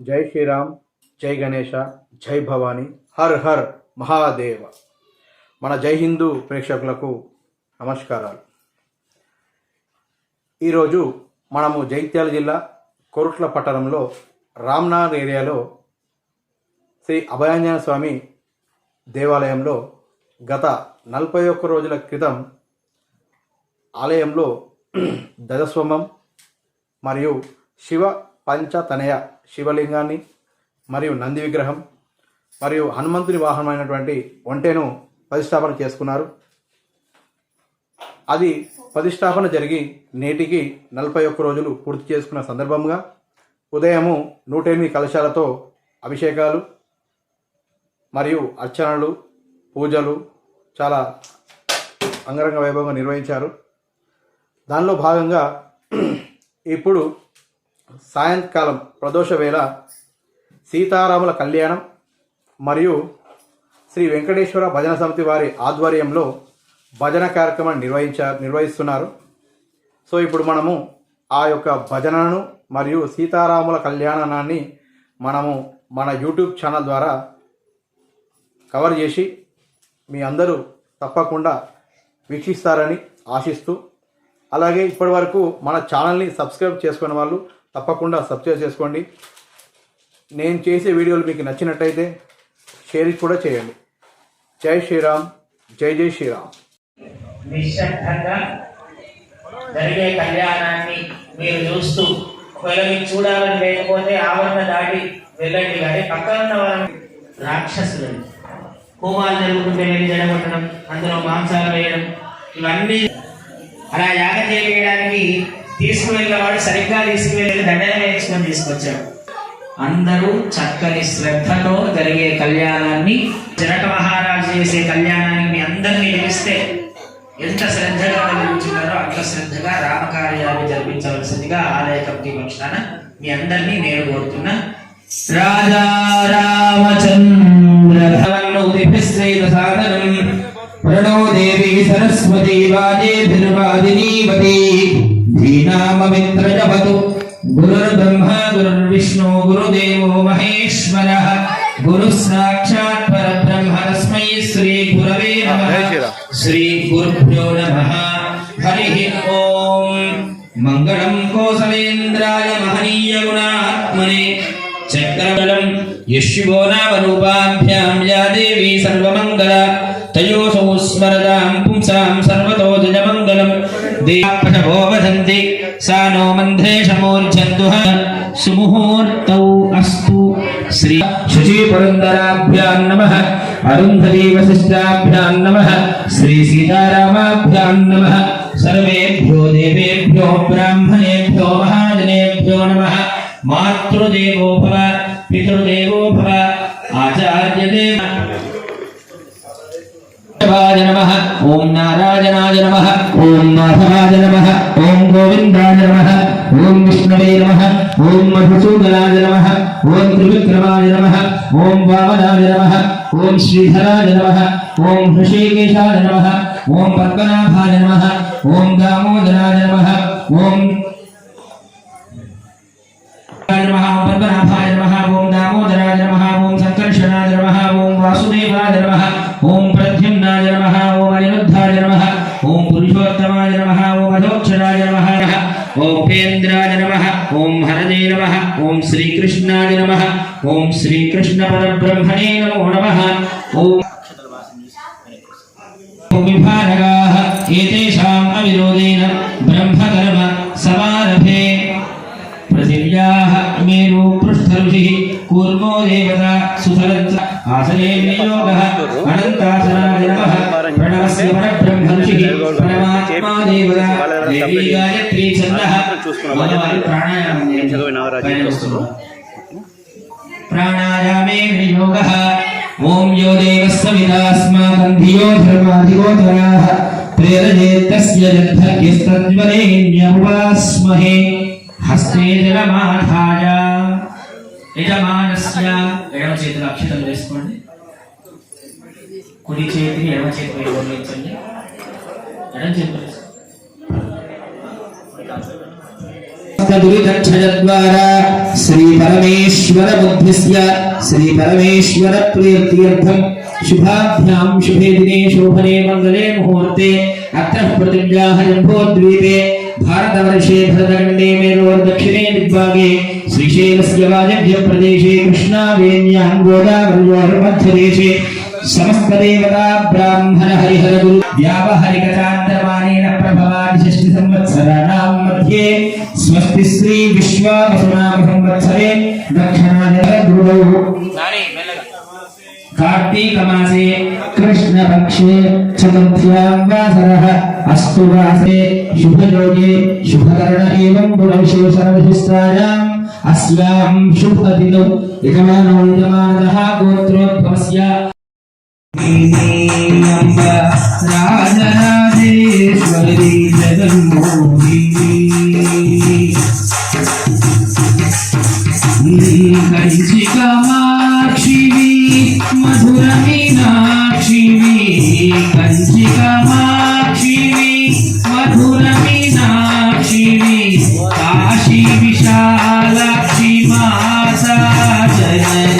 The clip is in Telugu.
జై శ్రీరామ్ జై గణేష జై భవానీ హర్ హర్ మహాదేవ. మన జై హిందూ ప్రేక్షకులకు నమస్కారాలు. ఈరోజు మనము జైత్యాల జిల్లా కొరుట్ల పట్టణంలో రామ్నాథ్ ఏరియాలో శ్రీ అభయాంజన స్వామి దేవాలయంలో గత నలభై ఒక్క రోజుల క్రితం ఆలయంలో దజస్వమం మరియు శివ పంచతనయ శివలింగాన్ని మరియు నంది విగ్రహం మరియు హనుమంతుని వాహనమైనటువంటి ఒంటెను ప్రతిష్టాపన చేసుకున్నారు. అది ప్రతిష్టాపన జరిగి నేటికి నలభై ఒక్క రోజులు పూర్తి చేసుకున్న సందర్భంగా ఉదయము నూట ఎనిమిది కలశాలతో అభిషేకాలు మరియు అర్చనలు పూజలు చాలా అంగరంగ వైభవంగా నిర్వహించారు. దానిలో భాగంగా ఇప్పుడు సాయంకాలం ప్రదోష వేళ సీతారాముల కళ్యాణం మరియు శ్రీ వెంకటేశ్వర భజన సమితి వారి ఆధ్వర్యంలో భజన కార్యక్రమాన్ని నిర్వహించా నిర్వహిస్తున్నారు. సో ఇప్పుడు మనము ఆ యొక్క భజనను మరియు సీతారాముల కళ్యాణాన్ని మనము మన యూట్యూబ్ ఛానల్ ద్వారా కవర్ చేసి మీ అందరూ తప్పకుండా వీక్షిస్తారని ఆశిస్తూ అలాగే ఇప్పటి వరకు మన ఛానల్ని సబ్స్క్రైబ్ చేసుకున్న వాళ్ళు తప్పకుండా సబ్స్క్రైబ్ చేసుకోండి. నేను చేసే వీడియోలు మీకు నచ్చినట్టయితే షేర్ కూడా చేయండి. జై శ్రీరామ్ జై జై శ్రీరామ్. నిశ్శబ్దంగా జరిగే కళ్యాణాన్ని మీరు చూస్తూ ఒకవేళ మీకు చూడాలని లేకపోతే ఆవరణ దాటి వెళ్ళండి. కానీ పక్కన ఉన్న వాళ్ళని రాక్షసులు హోమాలు జరుగుతుంటే వెళ్ళి జడగొట్టడం అందులో మాంసాలు వేయడం ఇవన్నీ అలా యాగం చేయడానికి తీసుకువెళ్ళేవాడు సరిగ్గా తీసుకువెళ్ళి దండన వేయించుకొని తీసుకొచ్చాడు. అందరూ చక్కని శ్రద్ధతో జరిగే కళ్యాణాన్ని జనక మహారాజు చేసే కళ్యాణాన్ని మీ అందరినీ పిలిస్తే ఎంత శ్రద్ధగా నిర్మించున్నారో అంత శ్రద్ధగా రామకార్యాన్ని జరిపించవలసిందిగా ఆలయ కమిటీ పక్షాన మీ అందరినీ నేను కోరుతున్నా. రాజా రామచంద్ర సాధనం ప్రణో దేవి సరస్వతి వాజేభిర్వాదినీవతి ధీనామమిత్ర श्रीनाममित्रजपतु गुरुर्ब्रह्मा गुरुर्विष्णु गुरुदेवो महेश्वरः। गुरुः साक्षात् परब्रह्म तस्मै श्रीगुरवे नमः। श्रीगुरुभ्यो नमः। हरिः ॐ मङ्गलं कोसलेन्द्राय महनीयगुणात्मने। चक्रबलं यशिवो नामरूपाभ्यां या देवी सर्वमङ्गला। तयोसौ स्मरदां पुंसां सर्वदा दीपशवो वसन्ति सा नो मन्धेशमूर्जन्तुः सुमुहूर्तौ अस्तु श्री शुचीपुरन्दराभ्यां नमः अरुन्धतीवशिष्टाभ्यां नमः श्रीसीतारामाभ्यां नमः सर्वेभ्यो देवेभ्यो ब्राह्मणेभ्यो महाजनेभ्यो नमः मातृदेवो भव पितृदेवो भव आचार्यदेव नमः ॐ नारायणाय नमः माधवाय नम ओं गोविन्दाय नम ओं विष्णवे नम ओं मधुसूदनाय नम ओं त्रिविक्रमाय नम ओं वामनाय नम ओं श्रीधराय नम ओं ऋषिकेशाय नम ओं पद्मनाभाय नम ओं दामोदराय नम ओं नम पद्मनाभाय ओम श्री कृष्णाय नमः। ओम श्री कृष्ण परब्रह्मणे नमो नम। ओम विभाग सर्वभिः कूर्मो देवता सुफलञ्च आसने विनियोगः अनन्तासनाय नमः प्रणवस्य परब्रह्मर्षिः परमात्मा देवता देवी गायत्री छन्दः मनवायु प्राणायामं प्राणायामे विनियोगः ॐ यो देवः सविदास्मादन्धियो धर्माधिगोचराः प्रेरयेत्तस्य जन्धर्यस्तन्वरेण्यमुपास्महे हस्ते जलमाधाय నిజమానస్య ఎడమ చేతిని అక్షితం చేసుకోండి भरतगंडे मेरो श्रीशैलस्य वायव्यप्रदेशे कृष्णावेण्यां गोदावरयोर्मध्यदेशे समस्तदेवता ब्राह्मण हरिहरगुरु व्यावहरिकचान्द्रमानेन प्रभवान् षष्टिसंवत्सराणां मध्ये स्वस्ति श्री श्रीविश्वावसुनामसंवत्सरे दक्षिणानिरगुरुः कार्तीकमासे कृष्णपक्षे चतुर्थ्यां वासरः अस्तु वासे शुभयोगे शुभकरण एवं गुणविशेषणविशिष्टायाम् అస్యాం శుభదినౌ యజమానో యజమానః గోత్రోద్భవస్య రాజరాజేశ్వరి జగన్మోహి కంచికమాక్షివి మధుర మీనాక్షివి కంచికమా Amen.